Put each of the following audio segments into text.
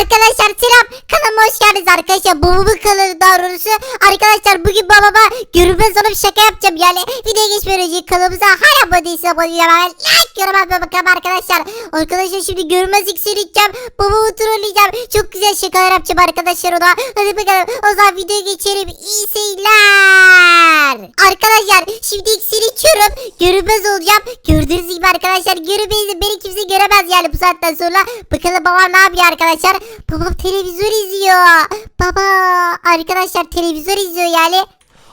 Arkadaşlar selam kanalıma hoş geldiniz arkadaşlar. Babamın kanalı daha doğrusu Arkadaşlar bugün babama görünmez olup şaka yapacağım. Yani Videoya geçmeden önce kanalımıza hala abone değilse abone olmayı like yorum atmayı bakalım arkadaşlar. Arkadaşlar şimdi görünmez iksir içeceğim babamı trolleyeceğim Çok güzel şakalar yapacağım arkadaşlar ona. Hadi bakalım o zaman videoya geçelim. İyi seyirler. Arkadaşlar şimdi iksir görünmez olacağım. Gördüğünüz gibi arkadaşlar görünmez beni kimse göremez yani bu saatten sonra. Bakalım babam ne yapıyor arkadaşlar Babam televizyon izliyor. Baba arkadaşlar televizyon izliyor yani.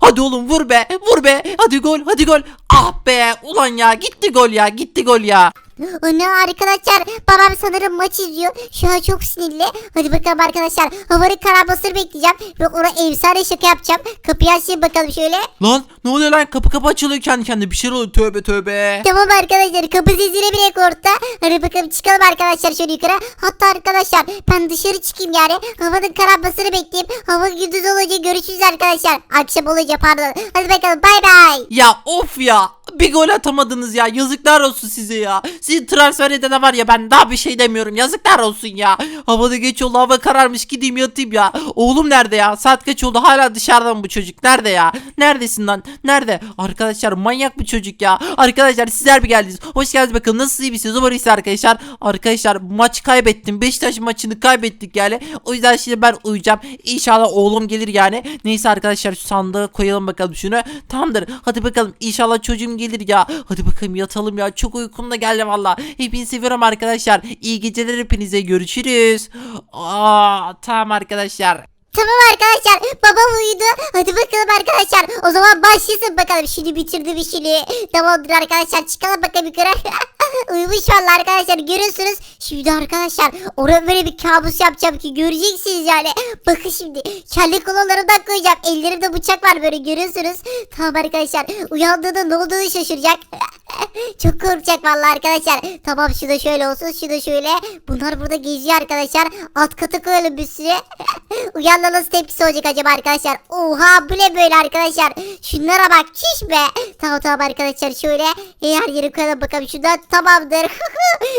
Hadi oğlum vur be vur be. Hadi gol hadi gol. Ah be ulan ya gitti gol ya gitti gol ya Ana arkadaşlar babam sanırım maç izliyor. Şu an çok sinirli. Hadi bakalım arkadaşlar. Havanın kararmasını bekleyeceğim. Ve ona efsane şaka yapacağım. Kapıyı açayım bakalım şöyle. Lan ne oluyor lan kapı kapı açılıyor kendi kendine bir şey oluyor tövbe tövbe Tamam arkadaşlar kapı sesine bile korktu. Hadi bakalım çıkalım arkadaşlar şöyle yukarı. Hatta arkadaşlar ben dışarı çıkayım yani. Havanın kararmasını bekleyeyim. Hava gündüz olunca görüşürüz arkadaşlar. Akşam olunca pardon. Hadi bakalım bay bay. Ya of ya bir gol atamadınız ya. Yazıklar olsun size ya. Sizin transfer edene var ya ben daha bir şey demiyorum. Yazıklar olsun ya. Havada geç oldu hava kararmış gideyim yatayım ya. Oğlum nerede ya? Saat kaç oldu? Hala dışarıda mı bu çocuk. Nerede ya? Neredesin lan? Nerede? Arkadaşlar manyak bir çocuk ya. Arkadaşlar sizler bir geldiniz. Hoş geldiniz. Bakalım nasıl iyi misiniz umarım iyisiniz arkadaşlar. Arkadaşlar maç kaybettim. Beşiktaş maçını kaybettik yani. O yüzden şimdi ben uyuyacağım. İnşallah oğlum gelir yani. Neyse arkadaşlar şu koyalım bakalım şunu. Tamamdır. Hadi bakalım. İnşallah çocuğum gelir ya. Hadi bakalım yatalım ya. Çok uykum da geldi valla. Hepinizi seviyorum arkadaşlar. İyi geceler hepinize. Görüşürüz. Aa, Tamam arkadaşlar Tamam arkadaşlar babam uyudu. Hadi bakalım arkadaşlar. O zaman başlasın bakalım. Şimdi bitirdim işini. Tamamdır arkadaşlar çıkalım bakalım yukarı. Uyumuş valla arkadaşlar görüyorsunuz. Şimdi arkadaşlar oraya böyle bir kabus yapacağım ki göreceksiniz yani. Bakın şimdi kelle kolalarından koyacağım. Ellerimde bıçak var böyle görüyorsunuz. Tamam arkadaşlar uyandığında ne olduğunu şaşıracak. Çok korkacak vallahi arkadaşlar. Tamam şu da şöyle olsun şu da şöyle. Bunlar burada geziyor arkadaşlar. Alt kata koyalım bir sürü. Uyanla nasıl tepkisi olacak acaba arkadaşlar? Oha bu ne böyle arkadaşlar? Şunlara bak çiş be. Tamam tamam arkadaşlar şöyle her yeri koyalım bakalım şuradan tamamdır.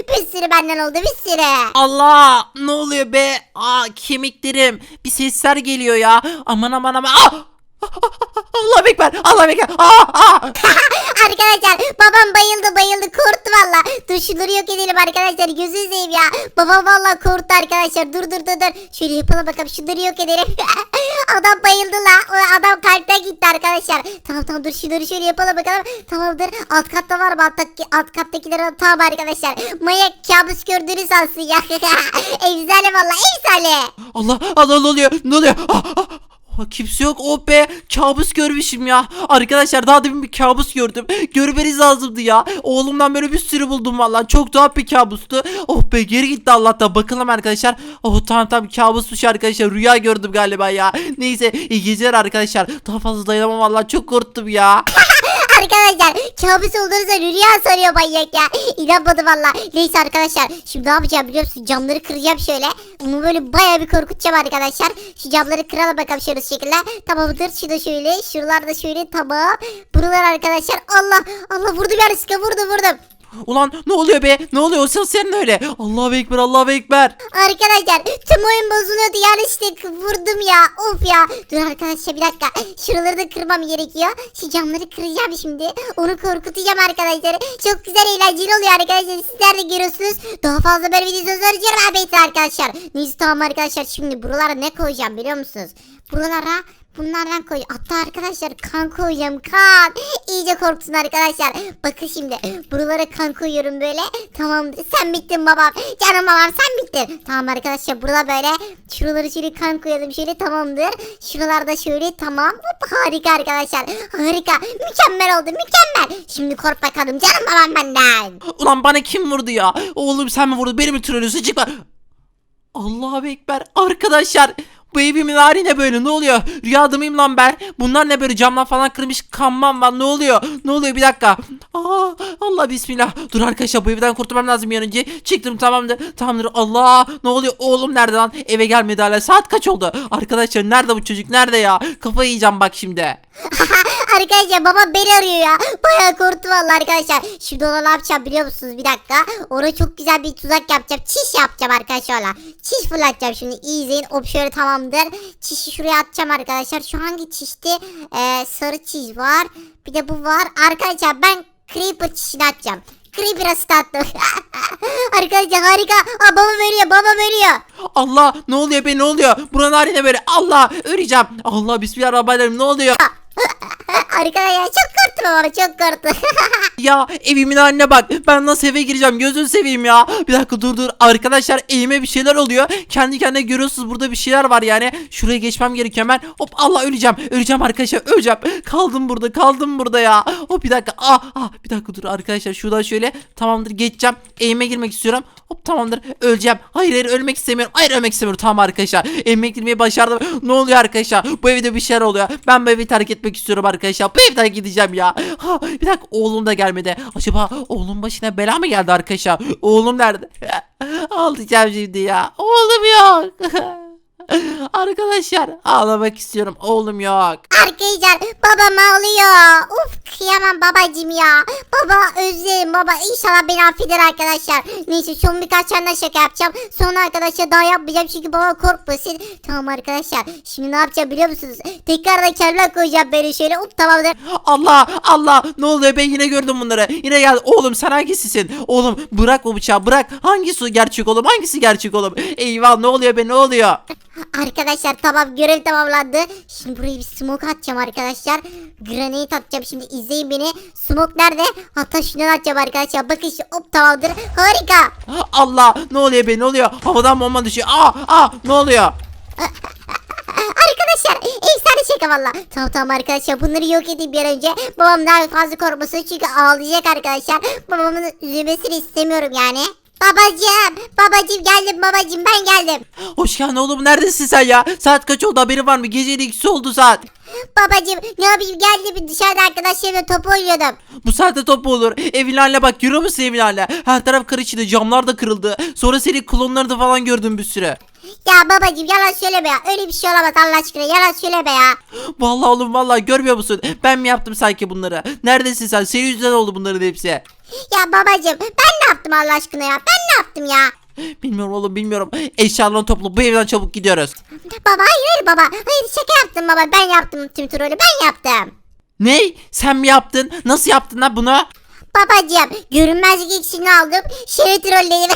bir sürü benden oldu bir sürü. Allah ne oluyor be Aa, kemiklerim bir sesler geliyor ya Aman aman aman Ah! Allah bekber Allah bekber Aa, aa. Arkadaşlar babam bayıldı bayıldı korktu valla. Dur şunları yok edelim arkadaşlar gözünü seveyim ya. Babam valla korktu arkadaşlar dur dur dur dur. Şöyle yapalım bakalım şunları yok edelim. adam bayıldı la. O adam kalpten gitti arkadaşlar. Tamam tamam dur şunları şöyle yapalım bakalım. Tamamdır alt katta var mı alttaki, alt kattakiler tamam arkadaşlar. Manyak kabus gördüğünü sansın ya. efsane valla efsane. Allah Allah ne oluyor ne oluyor Ah, ah, ah, Kimse yok. Oh be kabus görmüşüm ya. Arkadaşlar daha demin bir kabus gördüm. Görmeniz lazımdı ya. Oğlumdan böyle bir sürü buldum valla Çok tuhaf bir kabustu. Oh be geri gitti Allah'tan. Bakalım arkadaşlar. Oh tamam tamam. Kabusmuş arkadaşlar. Rüya gördüm galiba ya. Neyse iyi geceler arkadaşlar. Daha fazla dayanamam valla çok korktum ya Arkadaşlar kabus olduğunuzda rüya soruyor manyak ya. İnanmadım valla. Neyse arkadaşlar şimdi ne yapacağım biliyor musun? Camları kıracağım şöyle. Onu böyle baya bir korkutacağım arkadaşlar. Şu camları kıralım bakalım şöyle şekilde. Tamamdır. Şu da şöyle. Şuralar da şöyle tamam. Buralar arkadaşlar. Allah Allah vurdum yanlışlıkla vurdum vurdum. Ulan ne oluyor be? Ne oluyor? O ses senin öyle. Allahu Ekber Allahu Ekber. Arkadaşlar tüm oyun bozuluyordu. Yanlışlıkla vurdum ya. Of ya. Dur arkadaşlar bir dakika. Şuraları da kırmam gerekiyor. Şu camları kıracağım şimdi. Onu korkutacağım arkadaşlar. Çok güzel eğlenceli oluyor arkadaşlar. Sizler de görüyorsunuz. Daha fazla böyle video diyorum elbette arkadaşlar. Neyse tamam arkadaşlar. Şimdi buralara ne koyacağım biliyor musunuz? Buralara Bunlardan koy. Hatta arkadaşlar kan koyacağım kan. İyice korksun arkadaşlar. Bakın şimdi buralara kan koyuyorum böyle. Tamamdır. Sen bittin babam. Canım babam sen bittin. Tamam arkadaşlar burada böyle. Şuraları şöyle kan koyalım şöyle tamamdır. Şuralarda şöyle tamam. Hop, harika arkadaşlar. Harika. Mükemmel oldu mükemmel. Şimdi kork bakalım canım babam benden. Ulan bana kim vurdu ya? Oğlum sen mi vurdun? Beni mi trollüyorsun? Çıkma. Allahu Ekber. Arkadaşlar Bu evimin hali ne böyle ne oluyor? Rüyada mıyım lan ben? Bunlar ne böyle camlar falan kırmış kanman var ne oluyor? Ne oluyor bir dakika. Aa, Allah bismillah. Dur arkadaşlar bu evden kurtulmam lazım bir önce. Çıktım tamamdır. Tamamdır Allah. Ne oluyor oğlum nerede lan? Eve gelmedi hala. Saat kaç oldu? Arkadaşlar nerede bu çocuk nerede ya? Kafayı yiyeceğim bak şimdi. arkadaşlar baba beni arıyor ya. Bayağı korktum valla arkadaşlar. Şimdi ona ne yapacağım biliyor musunuz bir dakika. Ona çok güzel bir tuzak yapacağım. Çiş yapacağım arkadaşlar. Çiş fırlatacağım şimdi iyi izleyin. Hop şöyle tamamdır. Çişi şuraya atacağım arkadaşlar. Şu hangi çişti? Ee, sarı çiş var. Bir de bu var. Arkadaşlar ben creeper çişini atacağım. Creeper asist attım. arkadaşlar harika. Aa, babam ölüyor babam ölüyor. Allah ne oluyor be ne oluyor? Buranın hali ne böyle? Allah öleceğim. Allah bismillahirrahmanirrahim ne oluyor? Arkadaşlar çok korktum ama çok korktum. Ya evimin haline bak. Ben nasıl eve gireceğim? Gözünü seveyim ya. Bir dakika dur dur. Arkadaşlar evime bir şeyler oluyor. Kendi kendine görüyorsunuz burada bir şeyler var yani. Şuraya geçmem gerekiyor hemen. Hop Allah öleceğim. Öleceğim arkadaşlar. Öleceğim. Kaldım burada. Kaldım burada ya. Hop bir dakika. Ah ah bir dakika dur arkadaşlar. Şuradan şöyle. Tamamdır geçeceğim. Evime girmek istiyorum. Hop tamamdır. Öleceğim. Hayır hayır ölmek istemiyorum. Hayır ölmek istemiyorum. Tamam arkadaşlar. Evime girmeyi başardım. Ne oluyor arkadaşlar? Bu evde bir şeyler oluyor. Ben bu evi terk etmek istiyorum arkadaşlar. Bu evden gideceğim ya. Ha, bir dakika oğlum da gelmedi. Acaba oğlum başına bela mı geldi arkadaşlar? Oğlum nerede? Ağlayacağım şimdi ya. Oğlum yok. Arkadaşlar ağlamak istiyorum. Oğlum yok. Arkadaşlar babam ağlıyor. Uf kıyamam babacım ya. Baba özlerim baba. İnşallah beni affeder arkadaşlar. Neyse son birkaç tane şaka yapacağım. Sonra arkadaşlar daha yapmayacağım çünkü baba korkmasın. Tamam arkadaşlar. Şimdi ne yapacağım biliyor musunuz? Tekrardan kendime koyacağım beni şöyle. Hop tamamdır. Allah Allah ne oluyor ben yine gördüm bunları. Yine geldi. Oğlum sen hangisisin? Oğlum bırak o bıçağı bırak. Hangisi gerçek oğlum? Hangisi gerçek oğlum? Eyvah ne oluyor be ne oluyor? Arkadaşlar tamam görev tamamlandı. Şimdi buraya bir smoke atacağım arkadaşlar. Granate atacağım şimdi izleyin beni. Smoke nerede? Hatta şundan atacağım arkadaşlar. Bakın işte hop tamamdır. Harika. Allah ne oluyor be ne oluyor? Havadan bomba düşüyor. Aa aa ne oluyor? Arkadaşlar efsane şaka valla. Tamam tamam arkadaşlar bunları yok edeyim bir an önce. Babam daha fazla korkmasın çünkü ağlayacak arkadaşlar. Babamın üzülmesini istemiyorum yani. Babacım, babacım geldim babacım ben geldim. Hoş geldin oğlum neredesin sen ya? Saat kaç oldu haberi var mı? Gecenin ikisi oldu saat. Babacım ne yapayım geldim dışarıda arkadaşlarımla top oynuyordum. Bu saatte top mu olur. Evin haline bak görüyor musun haline? Her taraf kır içinde camlar da kırıldı. Sonra senin klonları da falan gördüm bir süre. Ya babacım yalan söyleme ya. Öyle bir şey olamaz Allah aşkına yalan söyleme ya. Vallahi oğlum vallahi görmüyor musun? Ben mi yaptım sanki bunları? Neredesin sen? Senin yüzünden oldu bunların hepsi. Ya babacım ben ne yaptım Allah aşkına ya? Ben ne yaptım ya? Bilmiyorum oğlum bilmiyorum. Eşyalarını topla bu evden çabuk gidiyoruz. Baba hayır baba. Hayır şaka yaptım baba. Ben yaptım tüm trolü ben yaptım. Ne? Sen mi yaptın? Nasıl yaptın lan bunu? Babacım görünmezlik iksirini aldım. Şehir trolledim.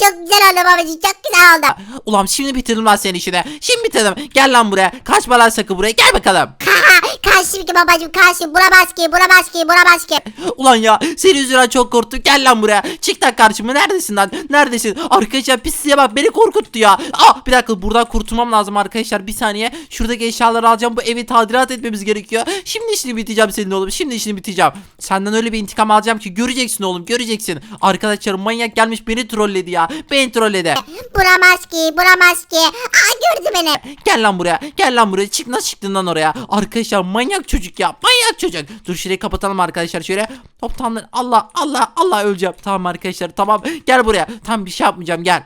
çok güzel oldu babacım çok güzel oldu. Ulan şimdi bitirdim lan senin işini. Şimdi bitirdim. Gel lan buraya. Kaçma lan sakın buraya. Gel bakalım. karşı ki babacım karşı. Bura baskı bura baskı bura baskı. Ulan ya senin yüzünden çok korktuk. Gel lan buraya. Çık lan karşıma. Neredesin lan? Neredesin? Arkadaşlar pisliğe bak beni korkuttu ya. Ah bir dakika buradan kurtulmam lazım arkadaşlar. Bir saniye. Şuradaki eşyaları alacağım. Bu evi tadilat etmemiz gerekiyor. Şimdi işini biteceğim senin oğlum. Şimdi işini biteceğim. Senden öyle bir intikam alacağım ki göreceksin oğlum. Göreceksin. Arkadaşlar manyak gelmiş beni trolledi ya. Beni trolledi. Bura maske bura maske. Aa gördü beni. Gel lan buraya. Gel lan buraya. Çık nasıl çıktın lan oraya? Arkadaşlar manyak çocuk ya. Manyak çocuk. Dur şurayı kapatalım arkadaşlar şöyle. Hop tamam. Allah Allah Allah öleceğim. Tamam arkadaşlar tamam. Gel buraya. Tam bir şey yapmayacağım gel.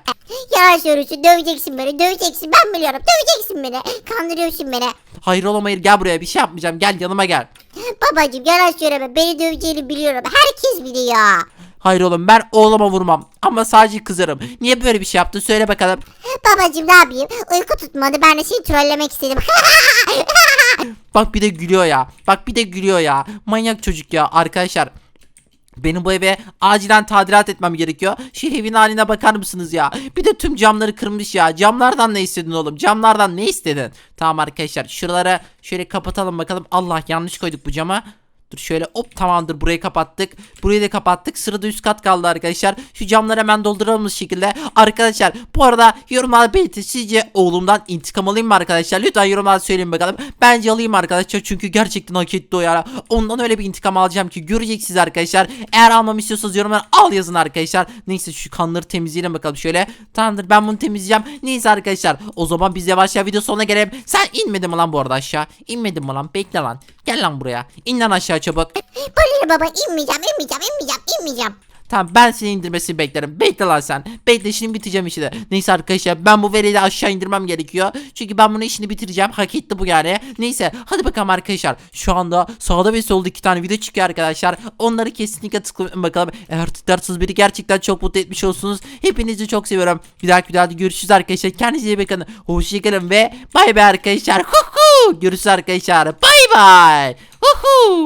Yavaş yürüsün döveceksin beni döveceksin ben biliyorum döveceksin beni. Kandırıyorsun beni. Hayır oğlum hayır gel buraya. Bir şey yapmayacağım. Gel yanıma gel. Babacım yalan söyleme beni döveceğini biliyorum. Herkes biliyor. Hayır oğlum ben oğluma vurmam. Ama sadece kızarım. Niye böyle bir şey yaptın? Söyle bakalım. Babacım ne yapayım? Uyku tutmadı ben de seni trollemek istedim. Bak bir de gülüyor ya. Bak bir de gülüyor ya. Manyak çocuk ya arkadaşlar. Benim bu eve acilen tadilat etmem gerekiyor. Şu evin haline bakar mısınız ya? Bir de tüm camları kırmış ya. Camlardan ne istedin oğlum? Camlardan ne istedin? Tamam arkadaşlar şuraları şöyle kapatalım bakalım. Allah yanlış koyduk bu camı. Dur şöyle hop tamamdır burayı kapattık. Burayı da kapattık. Sırada üst kat kaldı arkadaşlar. Şu camları hemen dolduralım şekilde. Arkadaşlar bu arada yorumlarda belirtin. Sizce oğlumdan intikam alayım mı arkadaşlar? Lütfen yorumlarda söyleyin bakalım. Bence alayım arkadaşlar. Çünkü gerçekten hak etti o ya. Ondan öyle bir intikam alacağım ki göreceksiniz arkadaşlar. Eğer almamı istiyorsanız yorumlara al yazın arkadaşlar. Neyse şu kanları temizleyelim bakalım şöyle. Tamamdır ben bunu temizleyeceğim. Neyse arkadaşlar. O zaman biz yavaş yavaş video sonuna gelelim. Sen inmedin mi lan bu arada aşağı? İnmedin mi lan? Bekle lan. Gel lan buraya. İn lan aşağı çabuk. Balina baba inmeyeceğim inmeyeceğim inmeyeceğim inmeyeceğim. Tamam ben seni indirmesini beklerim. Bekle lan sen. Bekle şimdi biteceğim işi de. Neyse arkadaşlar ben bu veriyi de aşağı indirmem gerekiyor. Çünkü ben bunu işini bitireceğim. Hak etti bu yani. Neyse hadi bakalım arkadaşlar. Şu anda sağda ve solda iki tane video çıkıyor arkadaşlar. Onları kesinlikle tıklayın bakalım. Eğer tıklarsınız biri gerçekten çok mutlu etmiş olsunuz. Hepinizi çok seviyorum. Bir dahaki videoda görüşürüz arkadaşlar. Kendinize iyi bakın. Hoşçakalın ve bay bay arkadaşlar. Hu hu. Görüşürüz arkadaşlar. Bay bay. Hu hu.